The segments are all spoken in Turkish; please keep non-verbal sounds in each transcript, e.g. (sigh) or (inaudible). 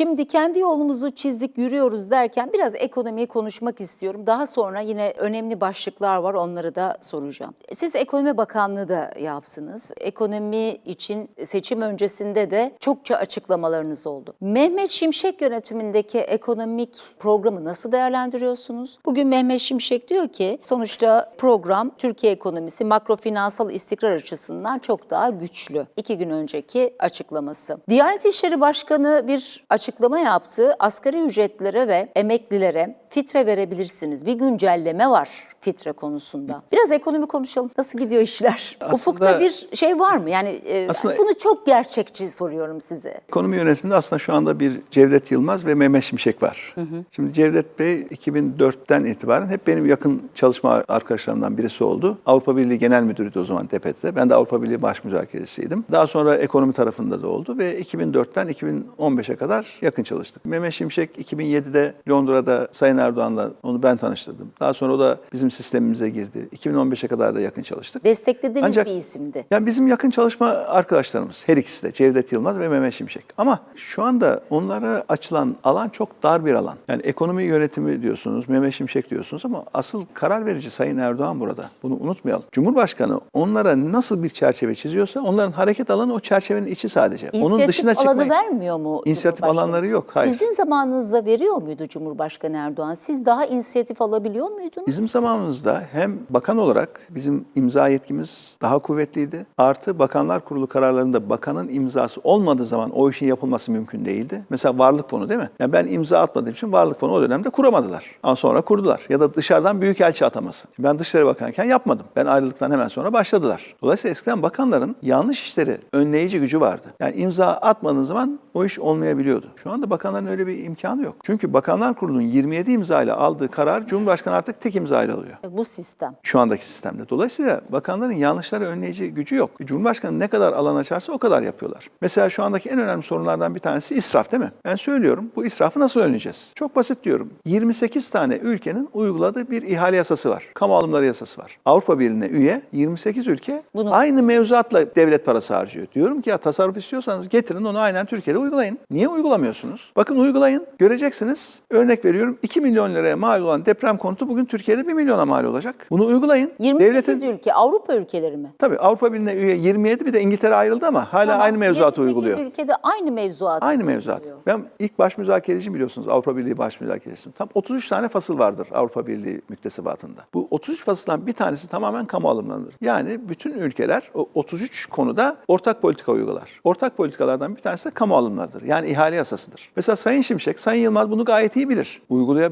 Şimdi kendi yolumuzu çizdik, yürüyoruz derken biraz ekonomiyi konuşmak istiyorum. Daha sonra yine önemli başlıklar var, onları da soracağım. Siz Ekonomi Bakanlığı da yapsınız. Ekonomi için seçim öncesinde de çokça açıklamalarınız oldu. Mehmet Şimşek yönetimindeki ekonomik programı nasıl değerlendiriyorsunuz? Bugün Mehmet Şimşek diyor ki sonuçta program Türkiye ekonomisi makrofinansal istikrar açısından çok daha güçlü. İki gün önceki açıklaması. Diyanet İşleri Başkanı bir açıklama yaptı. Asgari ücretlere ve emeklilere fitre verebilirsiniz. Bir güncelleme var fitre konusunda. Biraz ekonomi konuşalım. Nasıl gidiyor işler? Aslında- Ufukta bir şey var mı? Yani e, Aslında- bunu çok gerçekçi soruyorum size. Ekonomi yönetiminde aslında şu anda bir Cevdet Yılmaz ve Mehmet Şimşek var. Şimdi Cevdet Bey 2004'ten itibaren hep benim yakın çalışma arkadaşlarımdan birisi oldu. Avrupa Birliği Genel Müdürüydü o zaman Tepet'te. Ben de Avrupa Birliği Baş Müzakeresiydim. Daha sonra ekonomi tarafında da oldu ve 2004'ten 2015'e kadar yakın çalıştık. Mehmet Şimşek 2007'de Londra'da Sayın Erdoğan'la onu ben tanıştırdım. Daha sonra o da bizim sistemimize girdi. 2015'e kadar da yakın çalıştık. Desteklediğiniz Ancak- bir isimdi. Yani bizim yakın çalışma arkadaşlarımız her ikisi de Cevdet Yılmaz ve Mehmet Şimşek. Ama şu anda onlara açılan alan çok dar bir alan. Yani ekonomi yönetimi diyorsunuz, Mehmet Şimşek diyorsunuz ama asıl karar verici Sayın Erdoğan burada. Bunu unutmayalım. Cumhurbaşkanı onlara nasıl bir çerçeve çiziyorsa onların hareket alanı o çerçevenin içi sadece. Onun İnisiyatif dışına alanı çıkmayın. vermiyor mu? İnisiyatif alanları yok, hayır. Sizin zamanınızda veriyor muydu Cumhurbaşkanı Erdoğan? Siz daha inisiyatif alabiliyor muydunuz? Bizim zamanımızda hem bakan olarak bizim imza yetkimiz daha kuvvetliydi. Artı Bakanlar Kurulu kararlarında bakanın imzası olmadığı zaman o işin yapılması mümkün değildi. Mesela varlık fonu değil mi? Yani ben imza atmadığım için varlık fonu o dönemde kuramadılar. Ama sonra kurdular. Ya da dışarıdan büyükelçi ataması. Ben Dışişleri Bakanken yapmadım. Ben ayrıldıktan hemen sonra başladılar. Dolayısıyla eskiden bakanların yanlış işleri önleyici gücü vardı. Yani imza atmadığın zaman o iş olmayabiliyordu. Şu anda bakanların öyle bir imkanı yok. Çünkü Bakanlar Kurulu'nun 27 imza ile aldığı karar Cumhurbaşkanı artık tek imza ile alıyor Bu sistem. şu andaki sistemde. Dolayısıyla bakanların yanlışları önleyici gücü yok. Cumhurbaşkanı ne kadar alan açarsa o kadar yapıyorlar. Mesela şu andaki en önemli sorunlardan bir tanesi israf değil mi? Ben söylüyorum bu israfı nasıl önleyeceğiz? Çok basit diyorum. 28 tane ülkenin uyguladığı bir ihale yasası var. Kamu alımları yasası var. Avrupa Birliği'ne üye 28 ülke Bunu- aynı mevzuatla devlet parası harcıyor. Diyorum ki ya tasarruf istiyorsanız getirin onu aynen Türkiye'de uygulayın. Niye uygulamıyorsunuz? Bakın uygulayın. Göreceksiniz. Örnek veriyorum 2 milyon liraya mal olan deprem konutu bugün Türkiye'de 1 milyona mal olacak. Bunu uygulayın. 28 ülke, Avrupa ülkeleri mi? Tabii Avrupa Birliği'ne üye 27 bir de İngiltere ayrıldı ama hala Tamam, aynı mevzuatı 28 uyguluyor. ülkede aynı mevzuat. Aynı mevzuat. Ben ilk baş müzakereciyim biliyorsunuz Avrupa Birliği baş müzakereciyim. Tam 33 tane fasıl vardır Avrupa Birliği müktesebatında. Bu 33 fasıldan bir tanesi tamamen kamu alımlarıdır. Yani bütün ülkeler o 33 konuda ortak politika uygular. Ortak politikalardan bir tanesi de kamu alımlarıdır. Yani ihale yasasıdır. Mesela Sayın Şimşek, Sayın Yılmaz bunu gayet iyi bilir.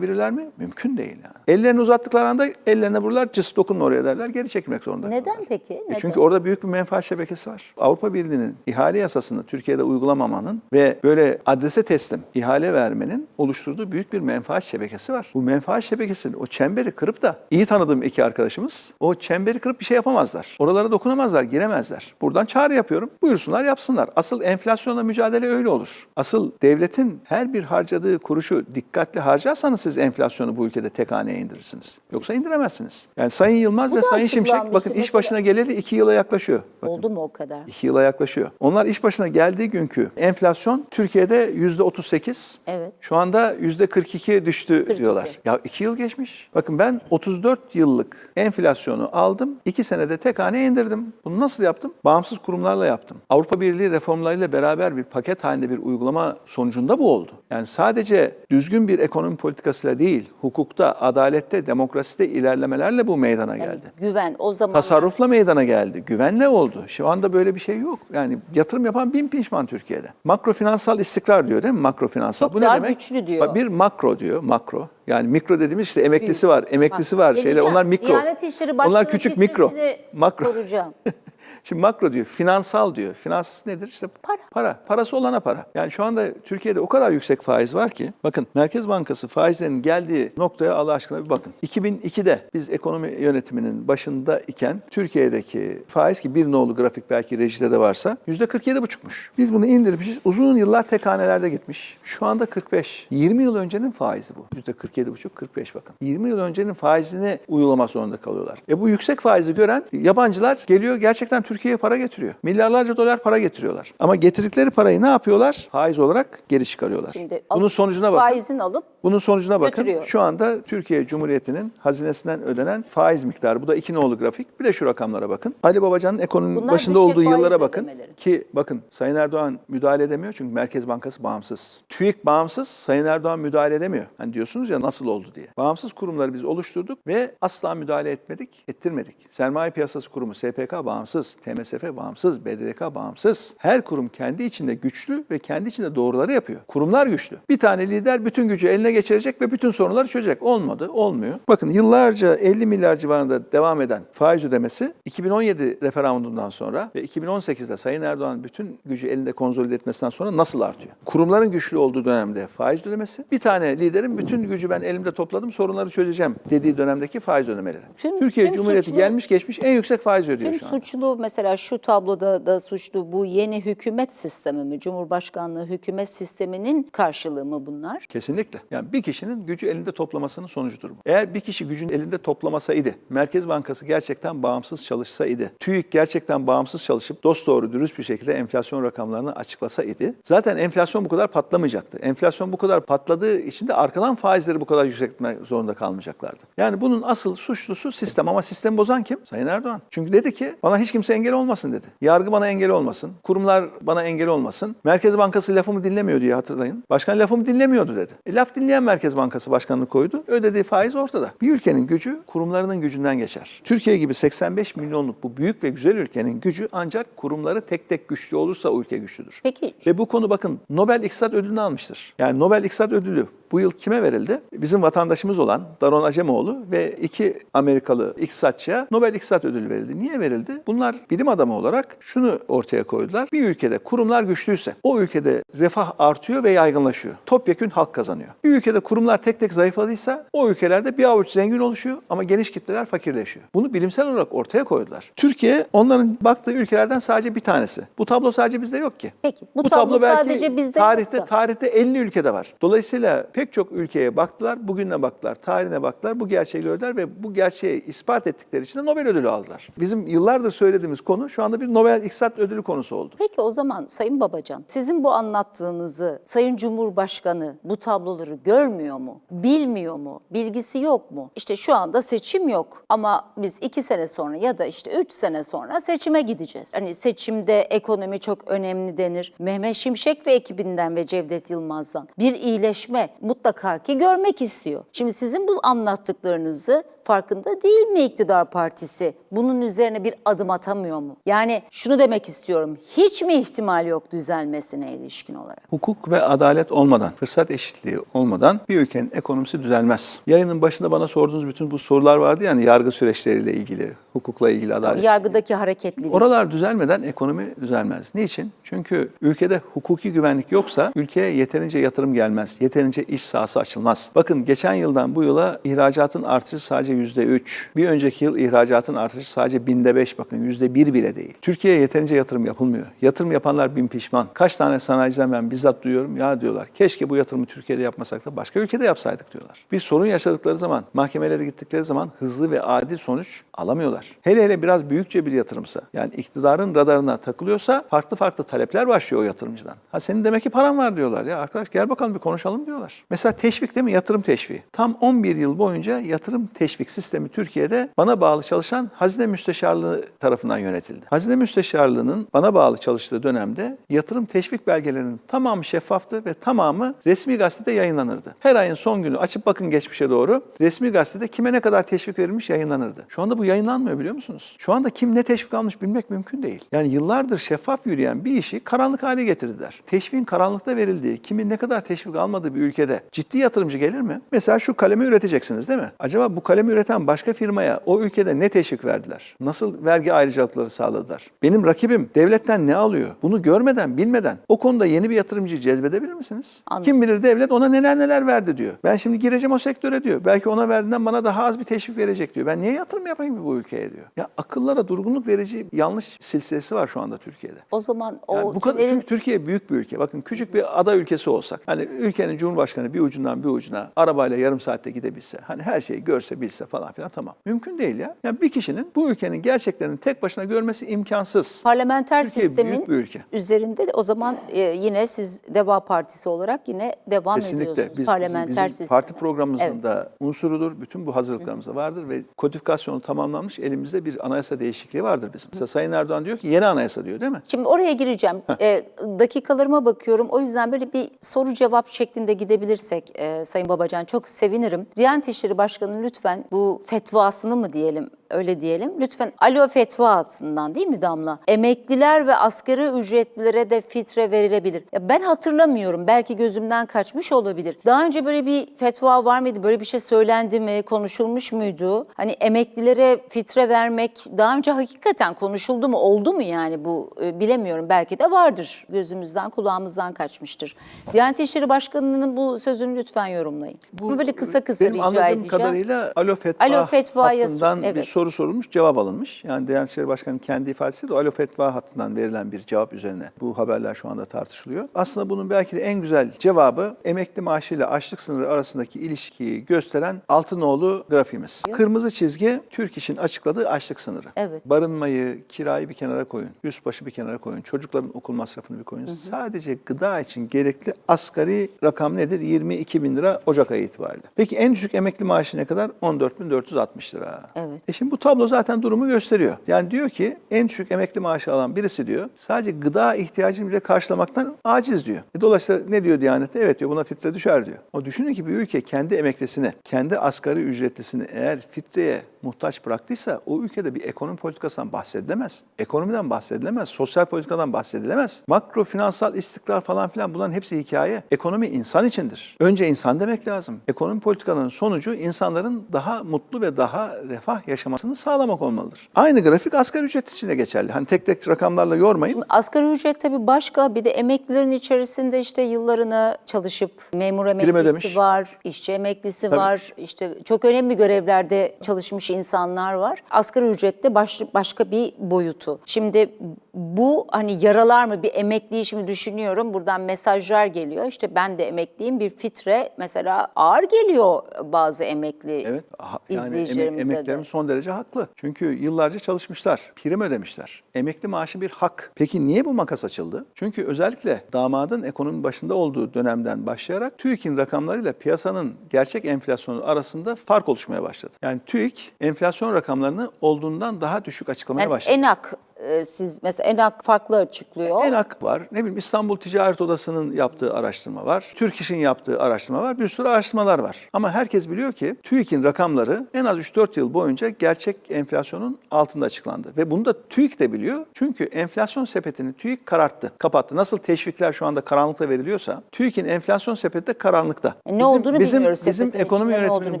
Uygulayabilirler mi? Mümkün değil yani. Ellerini uzattıkları anda ellerine vururlar, cıs dokunma oraya derler, geri çekilmek zorunda Neden kalırlar. peki? E Neden? Çünkü orada büyük bir menfaat şebekesi var. Avrupa Birliği'nin ihale yasasını Türkiye'de uygulamamanın ve böyle adrese teslim ihale vermenin oluşturduğu büyük bir menfaat şebekesi var. Bu menfaat şebekesinin o çemberi kırıp da iyi tanıdığım iki arkadaşımız o çemberi kırıp bir şey yapamazlar. Oralara dokunamazlar, giremezler. Buradan çağrı yapıyorum. Buyursunlar yapsınlar. Asıl enflasyonla mücadele öyle olur. Asıl devletin her bir harcadığı kuruşu dikkatli harcarsanız siz enflasyonu bu ülkede tek haneye indirirsiniz. Yoksa indiremezsiniz. Yani Sayın Yılmaz Bu ve Sayın Şimşek bakın açıklanmıştı iş başına geleli iki yıla yaklaşıyor. Bakın. Oldu mu o kadar? İki yıla yaklaşıyor. Onlar iş başına geldiği günkü enflasyon Türkiye'de yüzde 38. Evet. Şu anda yüzde 42 düştü 42. diyorlar. Ya iki yıl geçmiş. Bakın ben 34 yıllık enflasyonu aldım. iki senede tek haneye indirdim. Bunu nasıl yaptım? Bağımsız kurumlarla yaptım. Avrupa Birliği reformlarıyla beraber bir paket halinde bir uygulama sonucunda bu oldu. Yani sadece düzgün bir ekonomi politikasıyla değil, hukukta, adalette, demokraside ilerlemelerle bu meydana Yani geldi. güven o zaman Tasarrufla meydana geldi. Güvenle oldu. Şu anda böyle bir şey yok. Yani yatırım yapan bin pişman Türkiye'de. Makrofinansal istikrar diyor değil mi? Makrofinansal. Çok Bu daha ne demek? güçlü diyor. Bir makro diyor. Makro. Yani mikro dediğimiz işte emeklisi var, emeklisi var. Şeyler onlar mikro. Diyanet İşleri Başkanı onlar küçük mikro. Makro. Soracağım. (laughs) Şimdi makro diyor, finansal diyor. Finans nedir? İşte Para. Para. Parası olana para. Yani şu anda Türkiye'de o kadar yüksek faiz var ki, bakın Merkez Bankası faizlerin geldiği noktaya Allah aşkına bir bakın. 2002'de biz ekonomi yönetiminin başında iken Türkiye'deki faiz ki bir nolu grafik belki rejide de varsa %47,5'muş. Biz bunu indirmişiz. Uzun yıllar tek hanelerde gitmiş. Şu anda 45. 20 yıl öncenin faizi bu. %47,5 45 bakın. 20 yıl öncenin faizini uygulamak zorunda kalıyorlar. E bu yüksek faizi gören yabancılar geliyor gerçekten gerçekten Türkiye'ye para getiriyor. Milyarlarca dolar para getiriyorlar. Ama getirdikleri parayı ne yapıyorlar? Faiz olarak geri çıkarıyorlar. Şimdi Bunun sonucuna bakın. Faizin alıp Bunun sonucuna bakın. Götürüyor. Şu anda Türkiye Cumhuriyeti'nin hazinesinden ödenen faiz miktarı. Bu da iki nolu grafik. Bir de şu rakamlara bakın. Ali Babacan'ın ekonominin Bunlar başında olduğu yıllara bakın. ödemeleri. Ki bakın Sayın Erdoğan müdahale edemiyor çünkü Merkez Bankası bağımsız. TÜİK bağımsız, Sayın Erdoğan müdahale edemiyor. Hani diyorsunuz ya nasıl oldu diye. Bağımsız kurumları biz oluşturduk ve asla müdahale etmedik, ettirmedik. Sermaye Piyasası Kurumu SPK bağımsız, TMSF bağımsız, BDDK bağımsız. Her kurum kendi içinde güçlü ve kendi içinde doğruları yapıyor. Kurumlar güçlü. Bir tane lider bütün gücü eline geçirecek ve bütün sorunları çözecek. Olmadı, olmuyor. Bakın yıllarca 50 milyar civarında devam eden faiz ödemesi 2017 referandumdan sonra ve 2018'de Sayın Erdoğan bütün gücü elinde konsolide etmesinden sonra nasıl artıyor? Kurumların güçlü olduğu dönemde faiz ödemesi, bir tane liderin bütün gücü ben elimde topladım sorunları çözeceğim dediği dönemdeki faiz ödemeleri. Tüm- Türkiye tüm Cumhuriyeti suçlu- gelmiş geçmiş en yüksek faiz ödüyor Tüm şu an. suçlu mesela şu tabloda da suçlu bu yeni hükümet sistemi mi? Cumhurbaşkanlığı hükümet sisteminin karşılığı mı bunlar? Kesinlikle. Yani bir kişinin gücü elinde toplamasının sonucudur bu. Eğer bir kişi gücün elinde toplamasaydı, Merkez Bankası gerçekten bağımsız çalışsaydı, TÜİK gerçekten bağımsız çalışıp dosdoğru dürüst bir şekilde enflasyon rakamlarını açıklasaydı, zaten enflasyon bu kadar patlamayacaktı. Enflasyon bu kadar patladığı için de arkadan faizleri bu kadar yükseltmek zorunda kalmayacaklardı. Yani bunun asıl suçlusu sistem ama sistemi bozan kim? Sayın Erdoğan. Çünkü dedi ki bana hiç kimse engel olmasın dedi. Yargı bana engel olmasın, kurumlar bana engel olmasın. Merkez Bankası lafımı dinlemiyor diye hatırlayın. Başkan lafımı dinlemiyordu dedi. E, laf dinleyen Merkez Bankası başkanını koydu. Ödediği faiz ortada. Bir ülkenin gücü kurumlarının gücünden geçer. Türkiye gibi 85 milyonluk bu büyük ve güzel ülkenin gücü ancak kurumları tek tek güçlü olursa o ülke güçlüdür. Peki Ve bu konu bakın Nobel İktisat Ödülünü almıştır. Yani Nobel İktisat Ödülü bu yıl kime verildi? Bizim vatandaşımız olan Daron Acemoğlu ve iki Amerikalı iktisatçıya Nobel İktisat Ödülü verildi. Niye verildi? Bunlar bilim adamı olarak şunu ortaya koydular. Bir ülkede kurumlar güçlüyse o ülkede refah artıyor ve yaygınlaşıyor. Topyekün halk kazanıyor. Bir ülkede kurumlar tek tek zayıfladıysa o ülkelerde bir avuç zengin oluşuyor ama geniş kitleler fakirleşiyor. Bunu bilimsel olarak ortaya koydular. Türkiye onların baktığı ülkelerden sadece bir tanesi. Bu tablo sadece bizde yok ki. Peki, bu tablo sadece bizde tarihte yoksa? tarihte 50 ülkede var. Dolayısıyla pek çok ülkeye baktılar, bugüne baktılar, tarihine baktılar, bu gerçeği gördüler ve bu gerçeği ispat ettikleri için de Nobel ödülü aldılar. Bizim yıllardır söylediğimiz konu şu anda bir Nobel İktisat Ödülü konusu oldu. Peki o zaman Sayın Babacan, sizin bu anlattığınızı Sayın Cumhurbaşkanı bu tabloları görmüyor mu? Bilmiyor mu? Bilgisi yok mu? İşte şu anda seçim yok ama biz iki sene sonra ya da işte üç sene sonra seçime gideceğiz. Hani seçimde ekonomi çok önemli denir. Mehmet Şimşek ve ekibinden ve Cevdet Yılmaz'dan bir iyileşme mutlaka ki görmek istiyor. Şimdi sizin bu anlattıklarınızı farkında değil mi iktidar partisi? Bunun üzerine bir adım atamıyor mu? Yani şunu demek istiyorum. Hiç mi ihtimal yok düzelmesine ilişkin olarak? Hukuk ve adalet olmadan, fırsat eşitliği olmadan bir ülkenin ekonomisi düzelmez. Yayının başında bana sorduğunuz bütün bu sorular vardı yani yargı süreçleriyle ilgili, hukukla ilgili, adalet. Yargıdaki hareketlilik. Oralar düzelmeden ekonomi düzelmez. Niçin? Çünkü ülkede hukuki güvenlik yoksa ülkeye yeterince yatırım gelmez. Yeterince iş sahası açılmaz. Bakın geçen yıldan bu yıla ihracatın artışı sadece yüzde üç. Bir önceki yıl ihracatın artışı sadece binde beş. Bakın yüzde bir bile değil. Türkiye'ye yeterince yatırım yapılmıyor. Yatırım yapanlar bin pişman. Kaç tane sanayiciden ben bizzat duyuyorum. Ya diyorlar keşke bu yatırımı Türkiye'de yapmasak da başka ülkede yapsaydık diyorlar. Bir sorun yaşadıkları zaman, mahkemelere gittikleri zaman hızlı ve adil sonuç alamıyorlar. Hele hele biraz büyükçe bir yatırımsa, yani iktidarın radarına takılıyorsa farklı farklı talepler başlıyor o yatırımcıdan. Ha senin demek ki paran var diyorlar ya. Arkadaş gel bakalım bir konuşalım diyorlar. Mesela teşvik değil mi? Yatırım teşviği. Tam 11 yıl boyunca yatırım teşvik sistemi Türkiye'de bana bağlı çalışan Hazine Müsteşarlığı tarafından yönetildi. Hazine Müsteşarlığı'nın bana bağlı çalıştığı dönemde yatırım teşvik belgelerinin tamamı şeffaftı ve tamamı resmi gazetede yayınlanırdı. Her ayın son günü açıp bakın geçmişe doğru resmi gazetede kime ne kadar teşvik verilmiş yayınlanırdı. Şu anda bu yayınlanmıyor biliyor musunuz? Şu anda kim ne teşvik almış bilmek mümkün değil. Yani yıllardır şeffaf yürüyen bir işi karanlık hale getirdiler. Teşviğin karanlıkta verildiği, kimin ne kadar teşvik almadığı bir ülkede ciddi yatırımcı gelir mi? Mesela şu kalemi üreteceksiniz değil mi? Acaba bu kalemi üreten başka firmaya o ülkede ne teşvik verdiler? Nasıl vergi ayrıcalıkları sağladılar? Benim rakibim devletten ne alıyor? Bunu görmeden, bilmeden o konuda yeni bir yatırımcıyı cezbedebilir misiniz? Anladım. Kim bilir devlet ona neler neler verdi diyor. Ben şimdi gireceğim o sektöre diyor. Belki ona verdiğinden bana daha az bir teşvik verecek diyor. Ben niye yatırım yapayım bu ülkeye diyor. Ya akıllara durgunluk verici yanlış silsilesi var şu anda Türkiye'de. O zaman o Yani bu kadar çünkü Türkiye büyük bir ülke. Bakın küçük bir ada ülkesi olsak, hani ülkenin cumhurbaşkanı bir ucundan bir ucuna arabayla yarım saatte gidebilse, hani her şeyi görse bilse değilse falan filan tamam. Mümkün değil ya. Yani bir kişinin bu ülkenin gerçeklerini tek başına görmesi imkansız. Parlamenter Türkiye sistemin büyük bir ülke. üzerinde de o zaman e, yine siz Deva Partisi olarak yine devam Kesinlikle. ediyorsunuz. Biz, bizim, Parlamenter bizim sisteme. parti programımızın Evet. da unsurudur. Bütün bu hazırlıklarımızda vardır ve kodifikasyonu tamamlanmış elimizde bir anayasa değişikliği vardır bizim. Mesela Sayın Erdoğan diyor ki yeni anayasa diyor değil mi? Şimdi oraya gireceğim. E, dakikalarıma bakıyorum. O yüzden böyle bir soru cevap şeklinde gidebilirsek e, Sayın Babacan çok sevinirim. Diyanet İşleri Başkanı lütfen bu fetvasını mı diyelim öyle diyelim. Lütfen alo fetvasından değil mi Damla? Emekliler ve asgari ücretlilere de fitre verilebilir. Ya ben hatırlamıyorum. Belki gözümden kaçmış olabilir. Daha önce böyle bir fetva var mıydı? Böyle bir şey söylendi mi? Konuşulmuş muydu? Hani emeklilere fitre vermek daha önce hakikaten konuşuldu mu? Oldu mu yani bu? E, bilemiyorum. Belki de vardır. Gözümüzden, kulağımızdan kaçmıştır. Diyanet İşleri Başkanı'nın bu sözünü lütfen yorumlayın. Bunu böyle kısa kısa Benim rica anladığım edeceğim. kadarıyla alo fetva Alo fetvaya- hattından bir evet. soru sorulmuş, cevap alınmış. Yani Diyanet İşleri Başkanı'nın kendi ifadesi de alo fetva hattından verilen bir cevap üzerine bu haberler şu anda tartışılıyor. Aslında bunun belki de en güzel cevabı emekli maaşıyla açlık sınırı arasındaki ilişkiyi gösteren Altınoğlu grafiğimiz. Kırmızı çizgi Türk İş'in açıkladığı açlık sınırı. Evet. Barınmayı, kirayı bir kenara koyun. Yüz başı bir kenara koyun. Çocukların okul masrafını bir koyun. Sadece gıda için gerekli asgari rakam nedir? 22 bin lira Ocak ayı itibariyle. Peki en düşük emekli maaşı ne kadar? 14.460 lira. Evet. E şimdi bu tablo zaten durumu gösteriyor. Yani diyor ki en düşük emekli maaşı alan birisi diyor sadece gıda ihtiyacını bile karşılamaktan aciz diyor. E dolayısıyla ne diyor Diyanet'te? Evet diyor buna fitre düşer diyor. Ama düşünün ki bir ülke kendi emeklisini, kendi asgari ücretlisini eğer fitreye muhtaç bıraktıysa o ülkede bir ekonomi politikasından bahsedilemez. Ekonomiden bahsedilemez, sosyal politikadan bahsedilemez. Makro finansal istikrar falan filan bunların hepsi hikaye. Ekonomi insan içindir. Önce insan demek lazım. Ekonomi politikalarının sonucu insanların daha mutlu ve daha refah yaşamasını sağlamak olmalıdır. Aynı grafik asgari ücret için de geçerli. Hani tek tek rakamlarla yormayın. Asgari ücret tabii başka bir de emeklilerin içerisinde işte yıllarını çalışıp memur emeklisi var, işçi emeklisi Tabii. var, işte çok önemli görevlerde çalışmış insanlar var. Asgari ücrette baş, başka bir boyutu. Şimdi bu hani yaralar mı bir emekliyi şimdi düşünüyorum buradan mesajlar geliyor. İşte ben de emekliyim bir fitre mesela ağır geliyor bazı emekli Evet, ha- yani emek, izleyicilerimize de. emeklerimiz son derece haklı. Çünkü yıllarca çalışmışlar, prim ödemişler. Emekli maaşı bir hak. Peki niye bu makas açıldı? Çünkü özellikle damadın ekonomi başında olduğu dönemden başlayarak TÜİK'in rakamlarıyla piyasanın gerçek enflasyonu arasında fark oluşmaya başladı. Yani TÜİK enflasyon rakamlarını olduğundan daha düşük açıklamaya Yani başladı. ENAK e, siz mesela ENAK farklı açıklıyor. ENAK var, ne bileyim İstanbul Ticaret Odası'nın yaptığı araştırma var, Türk İş'in yaptığı araştırma var, bir sürü araştırmalar var. Ama herkes biliyor ki TÜİK'in rakamları en az 3-4 yıl boyunca gerçek enflasyonun altında açıklandı. Ve bunu da TÜİK de biliyor. Çünkü enflasyon sepetini TÜİK kararttı, kapattı. Nasıl teşvikler şu anda karanlıkta veriliyorsa TÜİK'in enflasyon sepeti de karanlıkta. E ne olduğunu bizim, bilmiyoruz Bizim ekonomi yönetiminin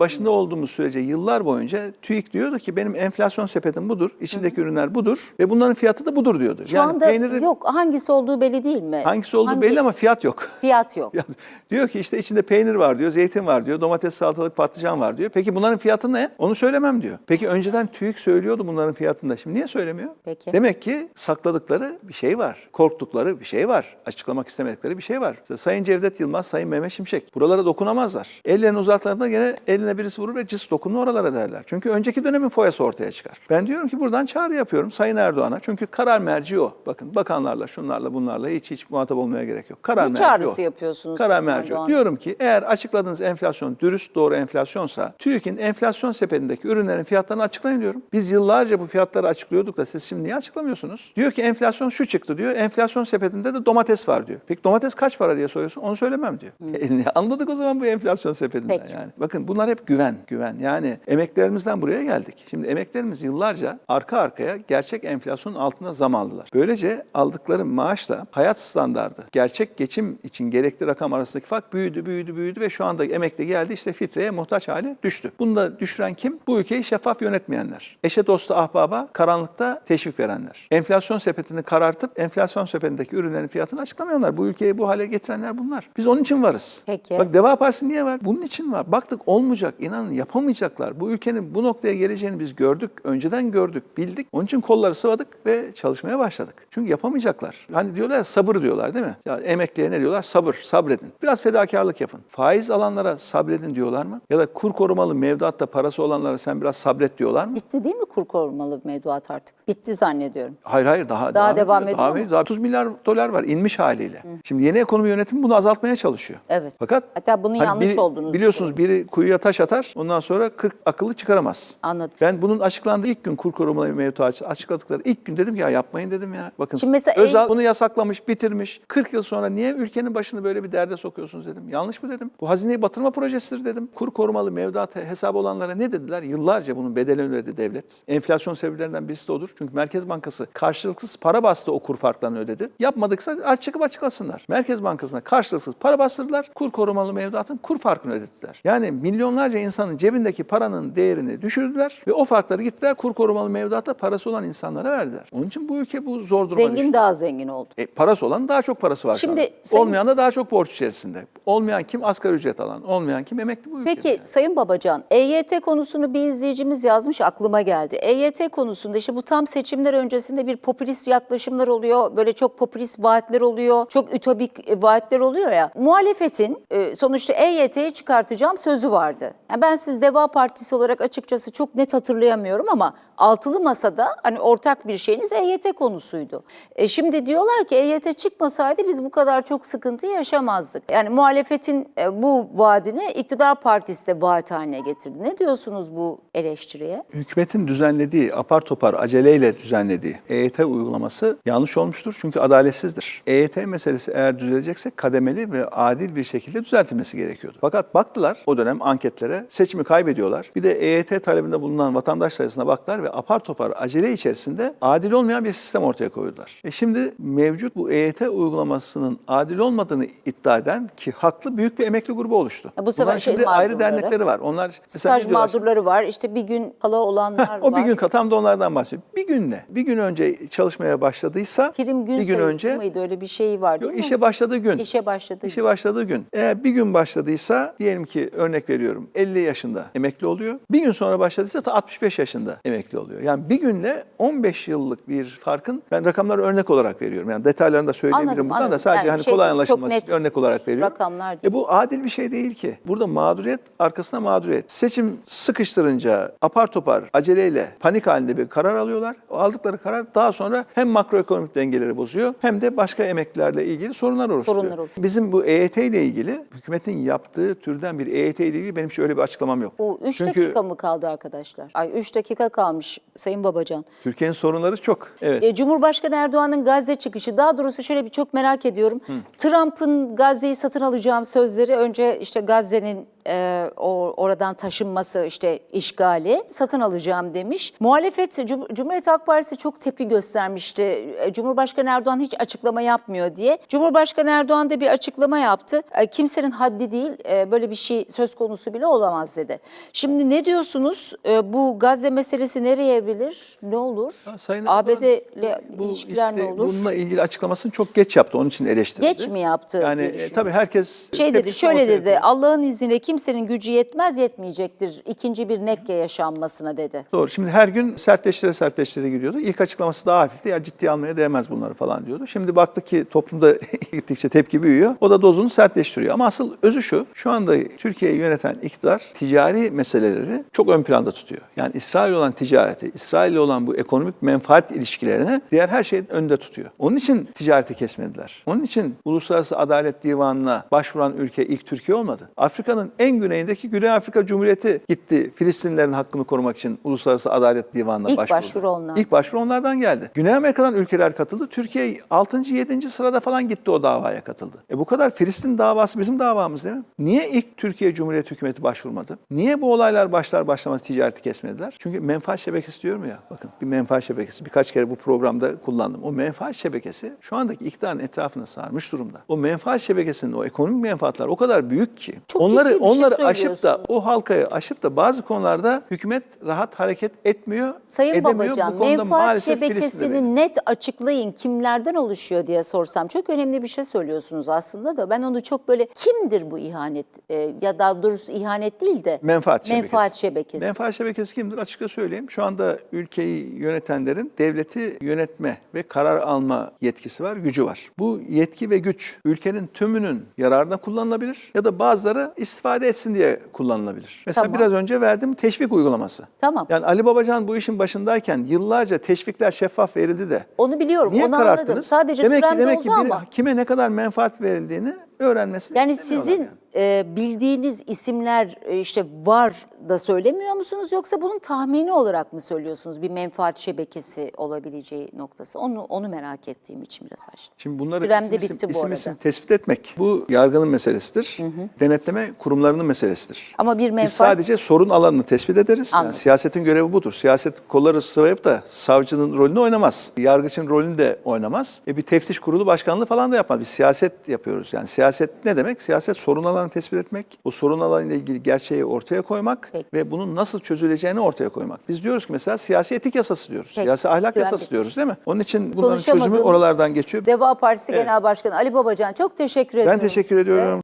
başında olduğumuz sürece yıllar boyunca TÜİK diyordu ki benim enflasyon sepetim budur, içindeki ürünler budur ve bunların fiyatı da budur diyordu. Şu anda yok hangisi olduğu belli değil mi? Hangisi olduğu Hangi- belli ama fiyat yok. Fiyat yok. (laughs) Yani diyor ki işte içinde peynir var diyor, zeytin var diyor, domates, salatalık, patlıcan var diyor. Peki bunların fiyatı ne? Onu söylemem diyor. Peki önceden TÜİK söylüyordu bunların fiyatını da. Şimdi niye söylemiyor? Peki. Demek ki sakladıkları bir şey var. Korktukları bir şey var. Açıklamak istemedikleri bir şey var. Mesela Sayın Cevdet Yılmaz, Sayın Mehmet Şimşek. Buralara dokunamazlar. Ellerini uzatlarında gene eline birisi vurur ve cız dokunma oralara derler. Çünkü önceki dönemin foyası ortaya çıkar. Ben diyorum ki buradan çağrı yapıyorum Sayın Erdoğan'a. Çünkü karar merci o. Bakın bakanlarla, şunlarla, bunlarla hiç hiç muhatap olmaya gerek yok. Karar Ne merci çağrısı o. yapıyorsunuz Karar merci o. Diyorum ki eğer açıkladığınız enflasyon dürüst doğru enflasyonsa TÜİK'in enflasyon sepetindeki ürünlerin fiyatlarını açıklayın diyorum. Biz yıllarca bu fiyatları açıklıyorduk da siz şimdi niye açıklamıyorsunuz? Diyor ki enflasyon şu çıktı diyor. Enflasyon sepetinde de domates var diyor. Peki domates kaç para diye soruyorsun. Onu söylemem diyor. (laughs) E, anladık o zaman bu enflasyon sepetinden Peki. yani. Bakın bunlar hep güven, güven. Yani emeklerimizden buraya geldik. Şimdi emeklerimiz yıllarca arka arkaya gerçek enflasyonun altında zam aldılar. Böylece aldıkları maaşla hayat standardı, gerçek geçim için gerekli rakam arasındaki fark büyüdü, büyüdü, büyüdü ve şu anda emekli geldi işte fitreye muhtaç hale düştü. Bunu da düşüren kim? Bu ülkeyi şeffaf yönetmeyenler. Eşe dostu ahbaba karanlıkta teşvik verenler. Enflasyon sepetini karartıp enflasyon sepetindeki ürünlerin fiyatını açıklamayanlar. Bu ülkeyi bu hale getirenler bunlar. Biz onun için varız. Peki. Bak Deva Partisi niye var? Bunun için var. Baktık olmayacak. İnanın yapamayacaklar. Bu ülkenin bu noktaya geleceğini biz gördük. Önceden gördük, bildik. Onun için kolları sıvadık ve çalışmaya başladık. Çünkü yapamayacaklar. Hani diyorlar ya sabır diyorlar değil mi? Ya emekliye ne diyorlar? Sabır, sabredin. Biraz fedakarlık yapın. Faiz alanlara sabredin diyorlar mı? Ya da kur korumalı mevduatta parası olanlara sen biraz sabret diyorlar mı? Bitti değil mi kur korumalı mevduat artık? Bitti zannediyorum. Hayır hayır daha, Daha devam ediyor. ediyor Devam mu? ediyor. Daha 30 milyar dolar var inmiş haliyle. Şimdi yeni ekonomi yönetimi bunu azaltmaya çalışıyor. Evet. Fakat Hatta bunu yanlış biri- olduğunu Biliyorsunuz biri kuyuya taş atar ondan sonra 40 akıllı çıkaramaz. Anladım. Ben bunun açıklandığı ilk gün kur korumalı mevduat açıkladıkları ilk gün dedim ki ya yapmayın dedim ya. Bakın Şimdi mesela Özal en- bunu yasaklamış, bitirmiş. 40 yıl sonra niye ülkenin başını böyle bir derde sokuyorsunuz dedim. Yanlış mı dedim. Bu hazineyi batırma projesidir dedim. Kur korumalı mevduat hesabı olanlara ne dediler? Yıllarca bunun bedelini ödedi devlet. Enflasyon sebeplerinden birisi de odur. Çünkü Merkez Bankası karşılıksız para bastı o kur farklarını ödedi. Yapmadıksa aç çıkıp açıklasınlar. Merkez Bankası'na karşılıksız para bastırdılar. Kur korumalı mevduatın kur farkını ödettiler. Yani milyonlarca insanın cebindeki paranın değerini düşürdüler ve o farkları gittiler kur korumalı mevduatla parası olan insanlara verdiler. Onun için bu ülke bu zor duruma düştü. Zengin daha zengin oldu. E, parası olan daha çok parası var şu Şimdi anda. sayın- Olmayan da daha çok borç içerisinde. Olmayan kim? Asgari ücret alan. Olmayan kim? Emekli bu ülkede. Peki yani. Sayın Babacan, EYT konusunu bir izleyicimiz yazmış aklıma geldi. EYT konusunda işte bu tam seçimler öncesinde bir popülist yaklaşımlar oluyor. Böyle çok popülist vaatler oluyor. Çok ütopik e, vaatler oluyor ya. Muhalefetin e, sonuçta EYT'yi çıkartacağım sözü vardı. Yani ben siz Deva Partisi olarak açıkçası çok net hatırlayamıyorum ama altılı masada hani ortak bir şeyiniz EYT konusuydu. E şimdi diyorlar ki EYT çıkmasaydı biz bu kadar çok sıkıntı yaşamazdık. Yani muhalefetin e, bu vaadini iktidar partisi de vaat haline getirdi. Ne diyorsunuz bu eleştiriye? Hükümetin düzenlediği, apar topar aceleyle düzenlediği EYT uygulaması yanlış olmuştur. Çünkü adaletsizdir. EYT meselesi eğer düzelecekse kademeli ve adil bir şekilde düzeltilmesi gerekiyordu. Fakat baktılar o dönem anketlere, seçimi kaybediyorlar. Bir de EYT talebinde bulunan vatandaş sayısına baktılar ve apar topar acele içerisinde adil olmayan bir sistem ortaya koydular. E şimdi mevcut bu EYT uygulamasının adil olmadığını iddia eden ki haklı büyük bir emekli grubu oluştu. Ya bu sefer Bunların şey şimdi ayrı dernekleri var. Onlar mesela Staj ne mağdurları var, işte bir gün kala olanlar O var. bir gün tam da onlardan bahsediyor. Bir günle, bir gün önce çalışmaya başladıysa, Prim gün bir gün önce mıydı öyle bir şey var değil Yok, mi? işe başladığı gün. İşe başladı. İşe başladığı gün. Eğer bir gün başladıysa diyelim ki örnek veriyorum 50 yaşında emekli oluyor. Bir gün sonra başladıysa da 65 yaşında emekli oluyor. Yani bir günle 15 yıllık bir farkın ben rakamları örnek olarak veriyorum. Yani detaylarını da söyleyebilirim Anladım, buradan da anladım. sadece Yani hani şey kolay anlaşılması için örnek olarak veriyorum. rakamlar değil. E bu adil bir şey değil ki. Burada mağduriyet arkasına mağduriyet. Seçim sıkıştırınca apar topar aceleyle panik halinde bir karar alıyorlar. O aldıkları karar daha sonra hem makroekonomik dengeleri bozuyor hem de başka emeklilerle ilgili sorunlar oluşturuyor. Sorunlar oluşturuyor. Bizim bu EYT ile ilgili hükümetin yaptığı türden bir EYT ile ilgili benim hiç öyle bir açıklamam yok. O 3 Çünkü dakika mı kaldı arkadaşlar? Ay 3 dakika kalmış Sayın Babacan. Türkiye'nin sorunları çok. Evet. E, Cumhurbaşkanı Erdoğan'ın Gazze çıkışı, daha doğrusu şöyle bir çok merak ediyorum. Trump'ın Gazze'yi satın alacağım sözleri önce işte Gazze'nin e, o oradan taşınması, işte işgali satın alacağım demiş. Muhalefet Cum- Cumhuriyet Halk Partisi çok tepki göstermişti. E, Cumhurbaşkanı Erdoğan hiç açıklama yapmıyor diye. Cumhurbaşkanı Erdoğan da bir açıklama yaptı. E, kimsenin haddi değil, e, böyle bir şey söz konusu bile olamaz dedi. Şimdi ne diyorsunuz? E, bu Gazze meselesi nereye evrilir? Ne olur? Sayın ABD ile ilişkiler ne olur? Bununla ilgili açıklamasını çok geç yaptı. Onun için eleştirildi. Geç mi yaptı Yani e, tabii herkes Şey dedi, şöyle dedi. Allah'ın izniyle kimsenin gücü yetmez yetmeyecektir ikinci bir Nekke yaşanmasına dedi. Doğru. Şimdi her gün sertleştire sertleştire gidiyordu. İlk açıklaması daha hafifti. Ya ciddiye almaya değmez bunları falan diyordu. Şimdi baktık ki toplumda (laughs) gittikçe tepki büyüyor. O da dozunu sertleştiriyor. Ama asıl özü şu. Şu anda Türkiye'yi yöneten iktidar ticari meseleleri çok ön planda tutuyor. Yani İsrail olan ticareti, İsrail ile olan bu ekonomik menfaat ilişkilerini diğer her şeyin önünde tutuyor. Onun için ticareti kesmediler. Onun için Uluslararası Adalet Divanı'na başvuran ülke ilk Türkiye olmadı. Afrika'nın en güneyindeki Güney Afrika Cumhuriyeti gitti Filistinlerin hakkını korumak için Uluslararası Adalet Divanı'na İlk başvurdu. başvuru onlar. İlk başvuru onlardan geldi. Güney Amerika'dan ülkeler katıldı. Türkiye 6. 7. sırada falan gitti o davaya katıldı. E bu kadar Filistin davası bizim davamız değil mi? Niye ilk Türkiye Cumhuriyeti hükümeti başvurmadı? Niye bu olaylar başlar başlamaz ticareti kesmediler? Çünkü menfaat şebekesi diyorum ya. Bakın bir menfaat şebekesi. Birkaç kere bu programda kullandım. O menfaat şebekesi şu andaki iktidarın etrafını sarmış durumda. O menfaat şebekesinin o ekonomik menfaatler o kadar büyük ki Çok onları şey onları aşıp söylüyorsunuz. da o halkayı aşıp da bazı konularda hükümet rahat hareket etmiyor, Sayın edemiyor. Babacan, menfaat şebekesini net açıklayın. Kimlerden oluşuyor diye sorsam. Çok önemli bir şey söylüyorsunuz aslında da. Ben onu çok böyle kimdir bu ihanet? Ee, ya daha doğrusu ihanet değil de Menfaat şebekesi. menfaat şebekesi. Menfaat şebekesi kimdir? Açıkça söyleyeyim. Şu anda ülkeyi yönetenlerin devleti yönetme ve karar alma yetkisi var, gücü var. Bu yetki ve güç ülkenin tümünün yararına kullanılabilir ya da bazıları istifade etsin diye kullanılabilir. Mesela Tamam. biraz önce verdiğim teşvik uygulaması. Tamam. Yani Ali Babacan bu işin başındayken yıllarca teşvikler şeffaf verildi de Onu biliyorum. Niye onu anladım. kararttınız? Sadece demek ki demek ki biri- ama. kime ne kadar menfaat verildiğini öğrenmesini Yani sizin yani. E, bildiğiniz isimler e, işte var da söylemiyor musunuz yoksa bunun tahmini olarak mı söylüyorsunuz bir menfaat şebekesi olabileceği noktası? Onu onu merak ettiğim için biraz açtım. Şimdi bunları Sürem isim, isim, bitti bu isim, arada. isim tespit etmek bu yargının meselesidir. Denetleme kurumlarının meselesidir. Ama bir Biz menfaat sadece sorun alanını tespit ederiz. Yani siyasetin görevi budur. Siyaset kolları sıvayıp da savcının rolünü oynamaz. Yargıçın rolünü de oynamaz. E bir teftiş kurulu başkanlığı falan da yapmaz. Biz siyaset yapıyoruz. Yani siyaset ne demek? Siyaset sorun alanını tespit etmek, o sorun alanıyla ilgili gerçeği ortaya koymak Peki. ve bunun nasıl çözüleceğini ortaya koymak. Biz diyoruz ki mesela siyasi etik yasası diyoruz. Peki. Siyasi ahlak Süren yasası diyoruz değil mi? Onun için bunların çözümü oralardan geçiyor. Deva Partisi Evet. Genel Başkanı Ali Babacan çok teşekkür ediyorum. Ben teşekkür size. ediyorum.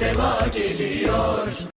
Deva geliyor